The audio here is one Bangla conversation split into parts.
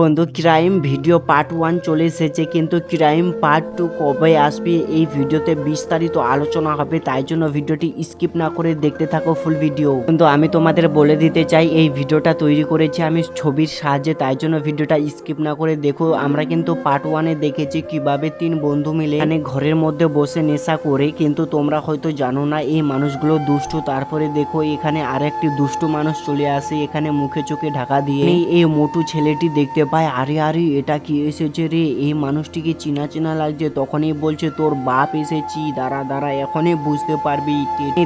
বন্ধু ক্রাইম ভিডিও পার্ট ওয়ান চলে এসেছে, কিন্তু ক্রাইম পার্ট টু কবে আসবে এই ভিডিওতে বিস্তারিত আলোচনা হবে, তাই জন্য ভিডিওটি স্কিপ না করে দেখতে থাকো ফুল ভিডিও কিন্তু আমি তোমাদের বলে দিতে চাই, এই ভিডিওটা তৈরি করেছি আমি ছবির সাহায্যে, তাই জন্য ভিডিওটা স্কিপ না করে দেখো। আমরা কিন্তু পার্ট ওয়ানে দেখেছি কীভাবে তিন বন্ধু মিলে এখানে ঘরের মধ্যে বসে নেশা করে, কিন্তু তোমরা হয়তো জানো না, এই মানুষগুলো দুষ্টু। তারপরে দেখো, এখানে আরেকটি দুষ্টু মানুষ চলে আসে, এখানে মুখে চোখে ঢাকা দিয়ে। এই মোটু ছেলেটি দেখতে পায় আরে আরে এটা কি এসেছে রে? এই মানুষটিকে চিনা চেনা লাগছে। তখনই বলছে তোর বাপ এসেছি। দাঁড়া দাঁড়া এখনই বুঝতে পারবি।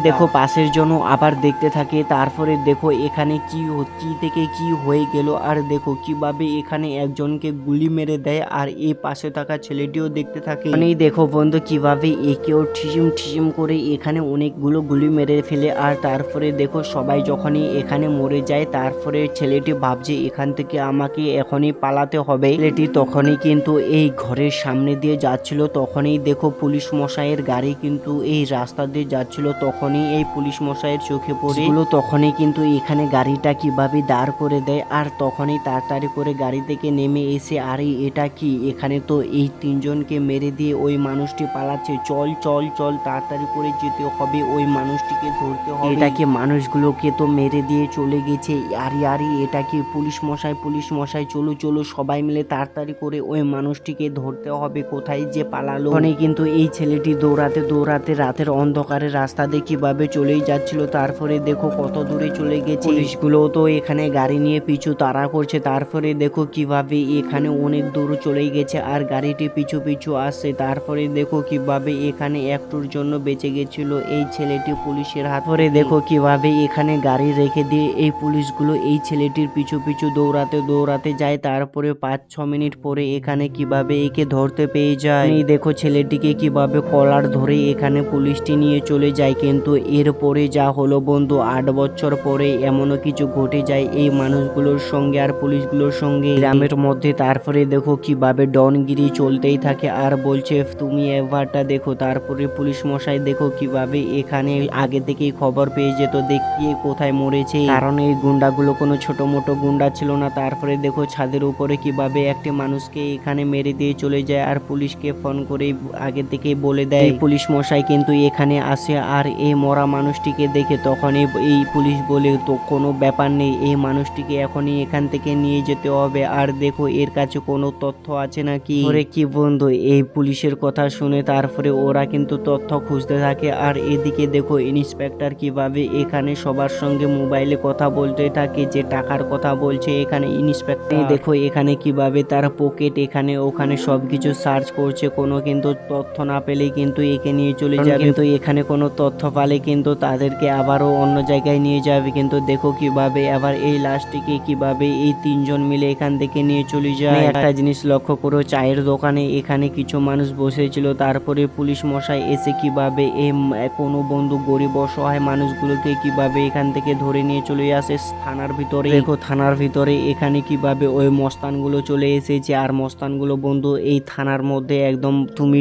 দেখো পাশের জন্য আবার দেখতে থাকে। তারপরে দেখো এখানে কি কি থেকে কি হয়ে গেল? আর দেখো কীভাবে এখানে একজনকে গুলি মেরে দেয়। আর এই পাশে থাকা ছেলেটিও দেখতে থাকে। মানে দেখো বন্ধু কীভাবে একেও ঠিসিম ঠিসিম করে এখানে অনেকগুলো গুলি মেরে ফেলে। আর তারপরে দেখো সবাই যখনই এখানে মরে যায় তারপরে ছেলেটি ভাবছে এখান থেকে আমাকে এখনই পালাতে হবে। ছেলেটি তখনই কিন্তু এই ঘরের সামনে দিয়ে যাচ্ছিল। তখনই দেখো পুলিশ মশাইয়ের গাড়ি কিন্তু এই রাস্তা দিয়ে যাচ্ছিল। তখনই এই পুলিশ মশাইয়ের চোখে পড়ে। তখনই কিন্তু এখানে গাড়িটা কীভাবে দাঁড় করে দেয় আর তখনই তাড়াতাড়ি করে গাড়ি থেকে নেমে এসে আরে এটা কি? এখানে তো এই তিনজনকে মেরে দিয়ে ওই মানুষটি পালাচ্ছে। চল চল চল তাড়াতাড়ি করে যেতে হবে। ওই মানুষটিকে ধরতে হবে। এটা কি মানুষগুলোকে তো মেরে দিয়ে চলে গেছে? আরে আরে এটা কি পুলিশ মশাই? পুলিশ মশাই চলো চলো, সবাই মিলে তাড়াতাড়ি করে ওই মানুষটিকে ধরতে হবে। কোথায় যে পালালো? ওখানে কিন্তু এই ছেলেটি দৌড়াতে দৌড়াতে রাতের অন্ধকারে রাস্তা দিয়ে কীভাবে চলেই যাচ্ছিল, তারপরে দেখো কত দূরে চলে গেছে। পুলিশগুলো তো এখানে গাড়ি নিয়ে পিছু তাড়া করছে, তারপরে দেখো কীভাবে এখানে অনেক দূর চলে গেছে আর গাড়িটি পিছু পিছু আসছে, তারপরে দেখো কীভাবে এখানে একটুর জন্য বেঁচে গেছিল এই ছেলেটি পুলিশের হাত। ধরে দেখো কীভাবে এখানে গাড়ি রেখে দিয়ে এই পুলিশগুলো এই ছেলেটির পিছু পিছু দৌড়াতে দৌড়াতে যায় তারপরে পাঁচ, ছ মিনিট পরে এখানে কীভাবে একে ধরতে পেয়ে যায়? দেখো ছেলেটিকে কীভাবে কলার ধরে এখানে পুলিশটি নিয়ে চলে যায়। কিন্তু এরপরে যা হলো বন্ধু, আট বছর পরে এমনও কিছু ঘটে যায় এই মানুষগুলোর সঙ্গে আর পুলিশগুলোর সঙ্গে। গ্রামের মধ্যে তারপরে দেখো কীভাবে ডনগিরি চলতেই থাকে আর বলছে, তুমি এবারটা দেখো। তারপরে পুলিশ মশাই দেখো কীভাবে এখানে আগে থেকেই খবর পেয়ে যেত দেখিয়ে কোথায় মরেছে? কারণ এই গুন্ডাগুলো কোনো ছোট মোটো গুন্ডা ছিল না। তারপরে দেখো ছাদের উপরে কীভাবে একটি মানুষকে এখানে মেরে দিয়ে চলে যায় আর পুলিশকে ফোন করে আগে থেকেই বলে দেয়। পুলিশ মশাই কিন্তু এখানে আসে আর এই মরা মানুষটিকে দেখে তখনই এই পুলিশ বলে, তো কোনো ব্যাপার নেই, এই মানুষটিকে এখনই এখান থেকে নিয়ে যেতে হবে। আর দেখো, এর কাছে কোনো তথ্য আছে নাকি? ওরে কি বন্ধু, এই পুলিশের কথা শুনে তারপরে ওরা কিন্তু তথ্য খুঁজতে থাকে। আর এদিকে দেখো, ইন্সপেক্টর কীভাবে এখানে সবার সঙ্গে মোবাইলে কথা বলতে থাকে, যে টাকার কথা বলছে এখানে ইন্সপেক্টর। দেখো এখানে কীভাবে তার পকেট এখানে ওখানে সবকিছু সার্চ করছে। কোনো কিন্তু তথ্য না পেলেই কিন্তু একে নিয়ে চলে যাবে। কিন্তু এখানে কোনো তথ্য পালে কিন্তু তাদেরকে আবারও অন্য জায়গায় নিয়ে যাবে। কিন্তু দেখো কীভাবে আবার এই লাশটিকে কীভাবে এই তিনজন মিলে এখান থেকে নিয়ে চলে যায়। একটা জিনিস লক্ষ্য করো চায়ের দোকানে এখানে কিছু মানুষ বসেছিল তারপরে পুলিশ মশাই এসে কীভাবে এই কোনো বন্ধু গরিব অসহায় মানুষগুলোকে কীভাবে এখান থেকে ধরে নিয়ে চলে আসে। থানার ভিতরে দেখো থানার ভিতরে এখানে কীভাবে ওই মস্তানগুলো চলে এসেছে। আর মস্তানগুলো বন্ধু, এই থানার মধ্যে একদম তুমি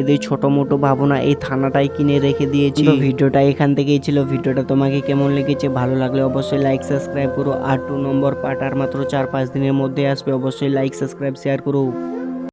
এদের ছোট মোটো ভাবো না, এই থানাটাই কিনে রেখে দিয়েছি। ভিডিওটা এখান থেকেই ছিল। ভিডিওটা তোমাকে কেমন লেগেছে, ভালো লাগলে অবশ্যই লাইক সাবস্ক্রাইব করো। আর টু নম্বর পার্ট আর মাত্র চার পাঁচ দিনের মধ্যে আসবে, অবশ্যই লাইক সাবস্ক্রাইব শেয়ার করো।